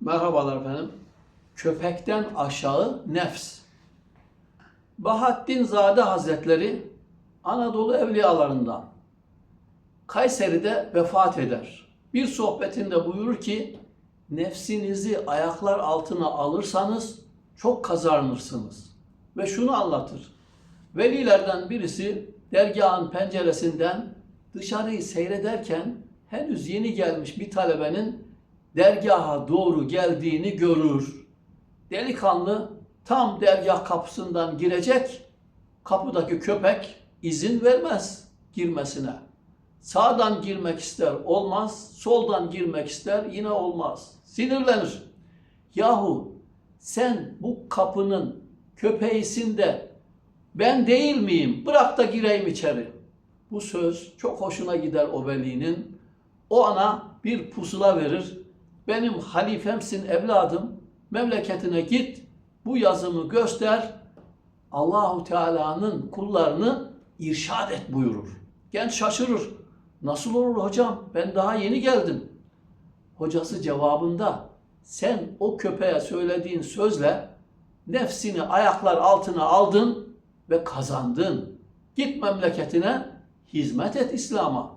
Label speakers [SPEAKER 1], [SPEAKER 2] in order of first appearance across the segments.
[SPEAKER 1] Merhabalar efendim. Köpekten aşağı nefs. Bahattin Zade Hazretleri Anadolu evliyalarından Kayseri'de vefat eder. Bir sohbetinde buyurur ki nefsinizi ayaklar altına alırsanız çok kazanırsınız. Ve şunu anlatır. Velilerden birisi dergahın penceresinden dışarıyı seyrederken henüz yeni gelmiş bir talebenin dergaha doğru geldiğini görür. Delikanlı tam dergah kapısından girecek, kapıdaki köpek izin vermez girmesine. Sağdan girmek ister olmaz, soldan girmek ister yine olmaz. Sinirlenir. Yahu sen bu kapının köpeğisin de ben değil miyim? Bırak da gireyim içeri. Bu söz çok hoşuna gider o velinin. O ana bir pusula verir. Benim halifemsin evladım. Memleketine git. Bu yazımı göster. Allahu Teala'nın kullarını irşad et buyurur. Genç şaşırır. Nasıl olur hocam? Ben daha yeni geldim. Hocası cevabında sen o köpeğe söylediğin sözle nefsini ayaklar altına aldın ve kazandın. Git memleketine hizmet et İslam'a.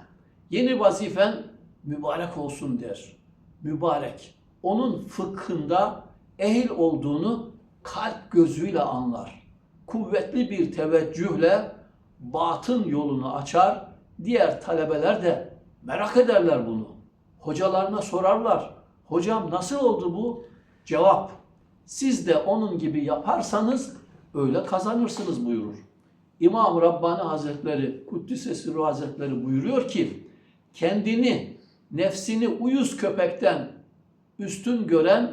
[SPEAKER 1] Yeni vazifen mübarek olsun der. Mübarek. Onun fıkhında ehil olduğunu kalp gözüyle anlar. Kuvvetli bir teveccühle batın yolunu açar. Diğer talebeler de merak ederler bunu. Hocalarına sorarlar. Hocam nasıl oldu bu? Cevap. Siz de onun gibi yaparsanız öyle kazanırsınız buyurur. İmam Rabbani Hazretleri, Kuddise Sirru Hazretleri buyuruyor ki, kendini, nefsini uyuz köpekten üstün gören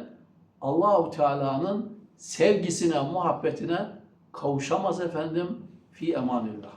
[SPEAKER 1] Allahu Teala'nın sevgisine, muhabbetine kavuşamaz efendim fi emanillah.